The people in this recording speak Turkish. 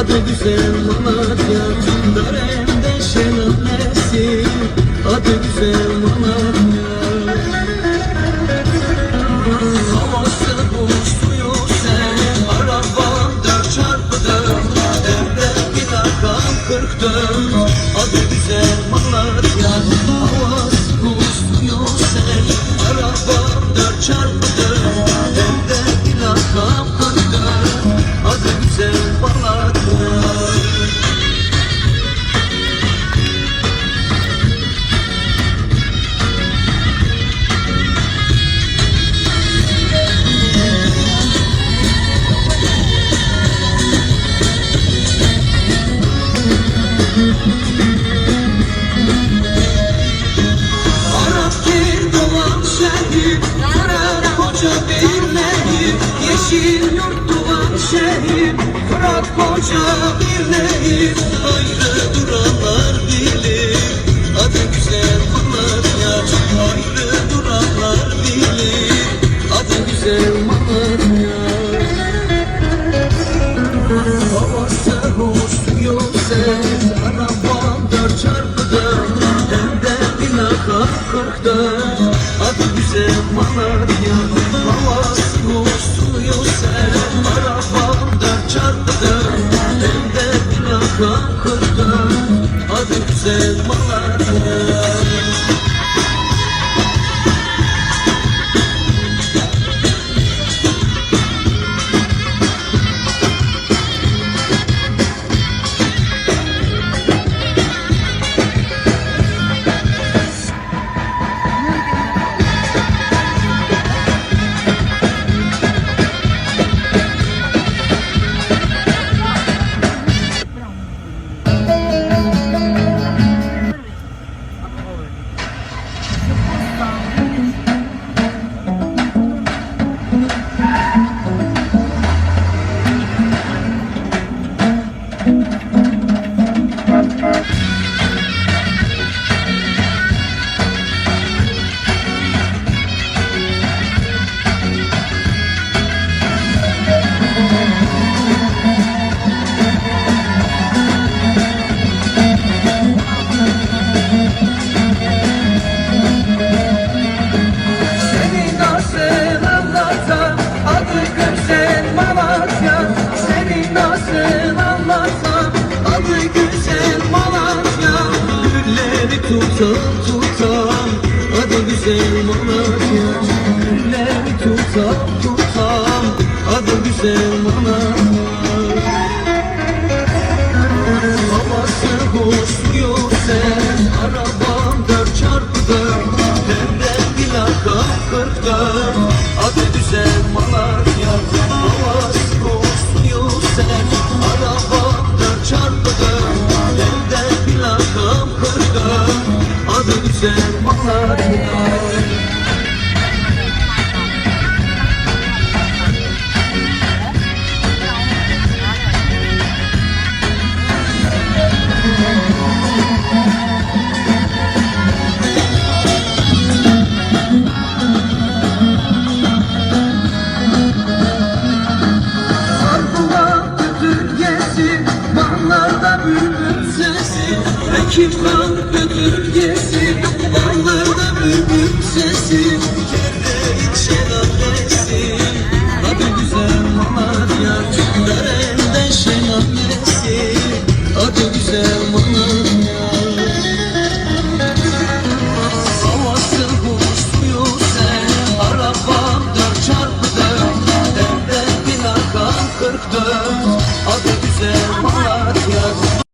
Adı güzel Malatya Daremde şelalesi Adı güzel Malatya. Havası bu suyu sen Arabam dört çarpı dört Evde bir rakam kırk dört. Adı güzel Malatya Havası bu suyu sen Arabam dört çarpı dört Evde kırk dört Adı Malatya Arap koca bir nehir Ayrı duranlar bilir. Adı güzel Malatya Ayrı duranlar bilir. Adı güzel Malatya Havası hoş suyu ses Arabam dört çarpı dört Hem de plaka kırk dört Adı güzel Malatya Havası Tutam adı güzel Malatya. Gülleri tutam tutam adı güzel Malatya Adı güzel Malatya Sardılar